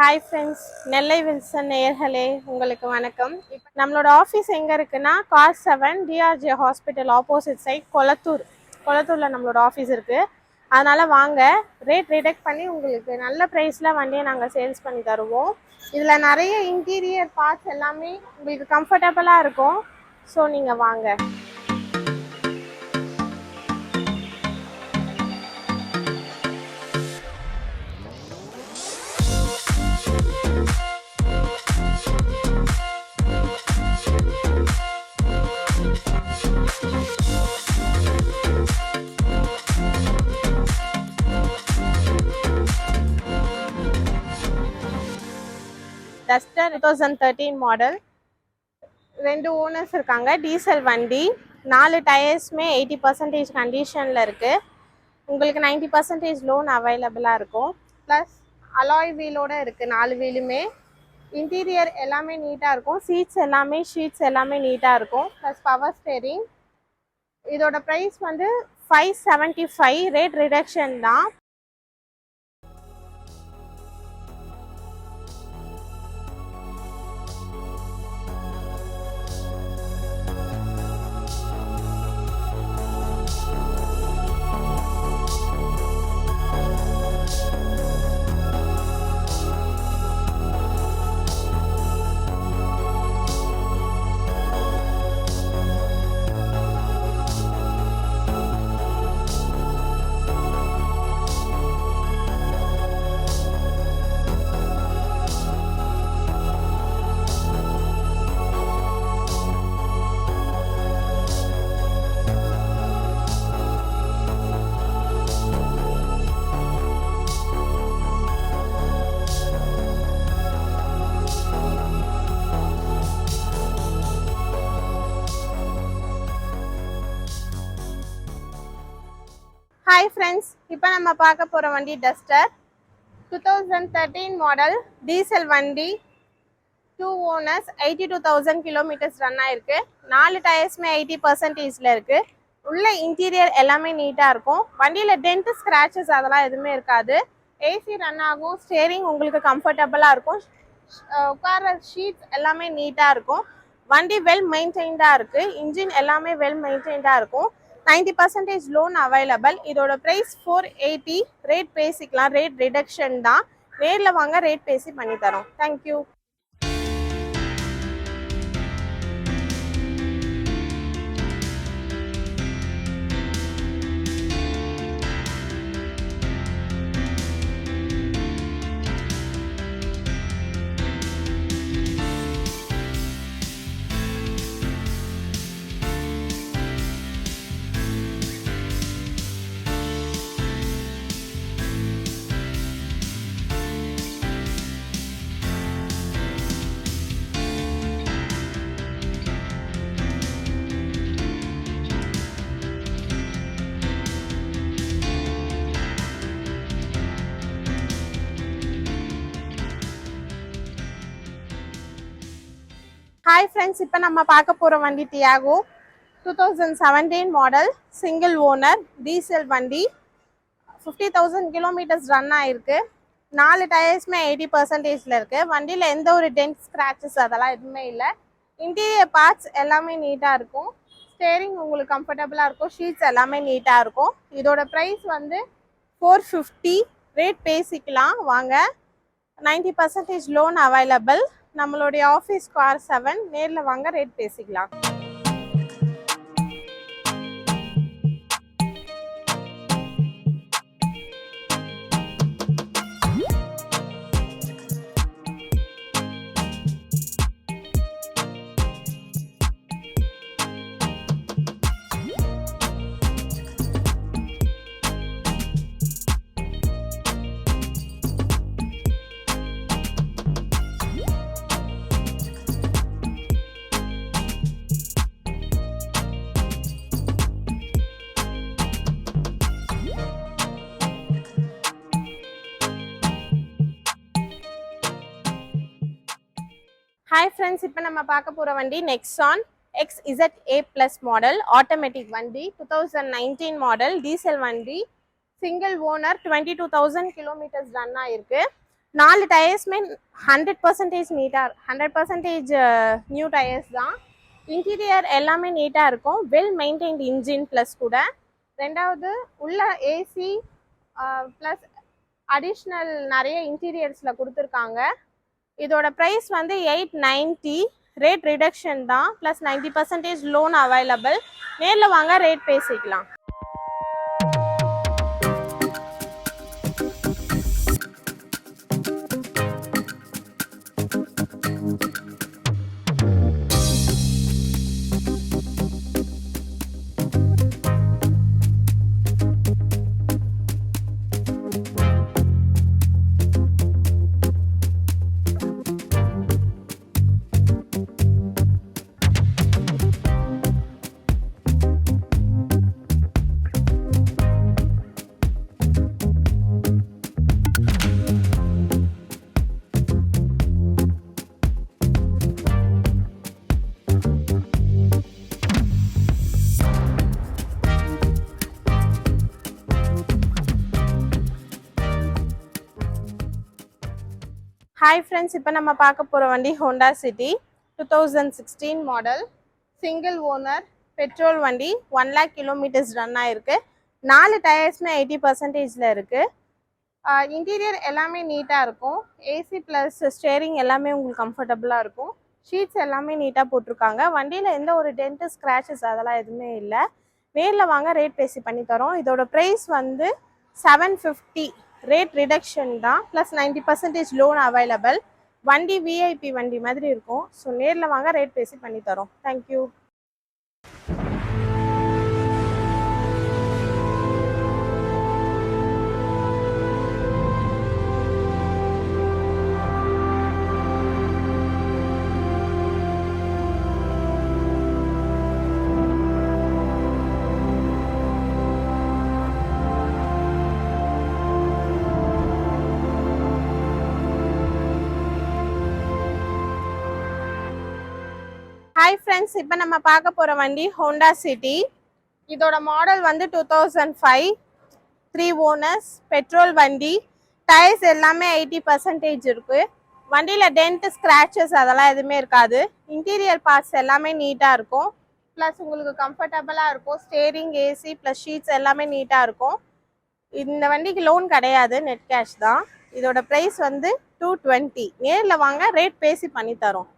Hi friends நெல்லை Wilson நேயர்களே உங்களுக்கு வணக்கம். இப்போ நம்மளோட ஆஃபீஸ் எங்கே இருக்குன்னா car seven DRJ hospital opposite side Kolathur. கொளத்தூரில் நம்மளோட ஆஃபீஸ் இருக்குது அதனால் வாங்க ரேட் ரிடக்ட் பண்ணி உங்களுக்கு நல்ல ப்ரைஸில் வண்டியை நாங்கள் சேல்ஸ் பண்ணி தருவோம். இதில் நிறைய இன்டீரியர் பார்ட்ஸ் எல்லாமே உங்களுக்கு கம்ஃபர்டபுளாக இருக்கும். ஸோ நீங்கள் வாங்க. Duster two thousand thirteen model ரெண்டு ஓனர்ஸ் இருக்காங்க. டீசல் வண்டி. நாலு டயர்ஸுமே எயிட்டி பர்சன்டேஜ் கண்டிஷனில் இருக்குது உங்களுக்கு நைன்டி பர்சன்டேஜ் லோன் அவைலபிளாக இருக்கும். ப்ளஸ் அலாய் வீலோட இருக்குது நாலு வீலுமே இன்டீரியர் எல்லாமே நீட்டாக இருக்கும். சீட்ஸ் எல்லாமே ஷீட்ஸ் எல்லாமே நீட்டாக இருக்கும். ப்ளஸ் பவர் ஸ்டேரிங் இதோட ப்ரைஸ் வந்து five seventy five rate reduction தான். ஹாய் ஃப்ரெண்ட்ஸ் இப்போ நம்ம பார்க்க போகிற வண்டி Duster two thousand thirteen model diesel வண்டி. Two owners eighty two thousand kilometres run ஆயிருக்கு. நாலு டயர்ஸுமே எயிட்டி பர்சன்டேஜில் இருக்குது உள்ள இன்டீரியர் எல்லாமே நீட்டாக இருக்கும். வண்டியில் டென்ட் ஸ்க்ராச்சஸ் அதெல்லாம் எதுவுமே இருக்காது. ஏசி ரன் ஆகும். ஸ்டேரிங் உங்களுக்கு கம்ஃபர்டபுளாக இருக்கும். உட்கார ஷீட்ஸ் எல்லாமே நீட்டாக இருக்கும். வண்டி வெல் மெயின்டைன்டாக இருக்குது இன்ஜின் எல்லாமே வெல் மெயின்டைன்டாக இருக்கும். நைன்டி பர்சன்டேஜ் லோன் அவைலபிள் இதோட ப்ரைஸ் ஃபோர் எயிட்டி ரேட் பேசிக்கலாம் ரேட் ரிடக்ஷன் தான். நேரில் வாங்க ரேட் பேசி பண்ணித்தரோம் தேங்க்யூ ஹாய் ஃப்ரெண்ட்ஸ் இப்போ நம்ம பார்க்க போகிற வண்டி Tiago two thousand seventeen model single owner diesel வண்டி. ஃபிஃப்டி தௌசண்ட் கிலோமீட்டர்ஸ் ரன் ஆகிருக்கு நாலு டயர்ஸுமே எயிட்டி பர்சன்டேஜில் இருக்குது வண்டியில் எந்த ஒரு டென்ட் ஸ்க்ராச்சஸ் அதெல்லாம் எதுவுமே இல்லை. இன்டீரியர் பார்ட்ஸ் எல்லாமே நீட்டாக இருக்கும். ஸ்டேரிங் உங்களுக்கு கம்ஃபர்டபுளாக இருக்கும். ஷீட்ஸ் எல்லாமே நீட்டாக இருக்கும். இதோட ப்ரைஸ் வந்து ஃபோர் ஃபிஃப்டி ரேட் பேசிக்கலாம். வாங்க. நைன்டி பர்சன்டேஜ் லோன் அவைலபிள் நம்மளுடைய ஆஃபீஸ் கார் செவன் நேரில் வாங்க ரேட் பேசிக்கலாம். ஹாய் ஃப்ரெண்ட்ஸ் இப்போ நம்ம பார்க்க போகிற வண்டி Nexon X Z A plus model automatic வண்டி two thousand nineteen model diesel வண்டி single owner twenty two thousand kilometres run ஆகிருக்கு நாலு டயர்ஸ்மே ஹண்ட்ரட் பர்சன்டேஜ் நீட்டாக ஹண்ட்ரட் பர்சன்டேஜ் நியூ டயர்ஸ் தான். இன்டீரியர் எல்லாமே நீட்டாக இருக்கும். வெல் மெயின்டைன்ட் இன்ஜின் ப்ளஸ் கூட. ரெண்டாவது உள்ள ஏசி ப்ளஸ் அடிஷ்னல் நிறைய இன்டீரியர்ஸில் கொடுத்துருக்காங்க. இதோட ப்ரைஸ் வந்து எயிட் நைன்ட்டி ரேட் ரிடக்ஷன் தான். Plus ninety percentage loan available நேரில் வாங்க ரேட் பேசிக்கலாம். ஹாய் ஃப்ரெண்ட்ஸ் இப்போ நம்ம பார்க்க போகிற வண்டி Honda City two thousand sixteen model single owner petrol வண்டி ஒன் லேக் கிலோமீட்டர்ஸ் ரன் ஆகிருக்கு நாலு டயர்ஸ்மே எயிட்டி பர்சன்டேஜில் இருக்குது இன்டீரியர் எல்லாமே நீட்டாக இருக்கும். ஏசி ப்ளஸ் ஸ்டேரிங் எல்லாமே உங்களுக்கு கம்ஃபர்டபுளாக இருக்கும். ஷீட்ஸ் எல்லாமே நீட்டாக போட்டிருக்காங்க. வண்டியில் எந்த ஒரு டென்ட்டு ஸ்க்ராச்சஸ் அதெல்லாம் எதுவுமே இல்லை. நேரில் வாங்க ரேட் பேசி பண்ணி தரோம். இதோட ப்ரைஸ் வந்து செவன் ஃபிஃப்டி ரேட் ரிடக்ஷன் தான். Plus ninety percentage loan available வண்டி விஐபி வண்டி மாதிரி இருக்கும். ஸோ நேரில் வாங்க ரேட் பேசி பண்ணி தரோம். தேங்க்யூ ஹாய் ஃப்ரெண்ட்ஸ் இப்போ நம்ம பார்க்க போகிற வண்டி ஹோண்டா சிட்டி இதோட மாடல் வந்து two thousand five three owners petrol வண்டி. டயர்ஸ் எல்லாமே எயிட்டி பர்சன்டேஜ் இருக்குது வண்டியில் டென்ட் ஸ்க்ராச்சஸ் அதெல்லாம் எதுவுமே இருக்காது. இன்டீரியர் பார்ட்ஸ் எல்லாமே நீட்டாக இருக்கும். ப்ளஸ் உங்களுக்கு கம்ஃபர்டபுளாக இருக்கும். ஸ்டேரிங் ஏசி ப்ளஸ் ஷீட்ஸ் எல்லாமே நீட்டாக இருக்கும். இந்த வண்டிக்கு லோன் கிடையாது நெட் கேஷ் தான். இதோட ப்ரைஸ் வந்து டூ டுவெண்ட்டி நேரில் வாங்க ரேட் பேசி பண்ணி தரோம்.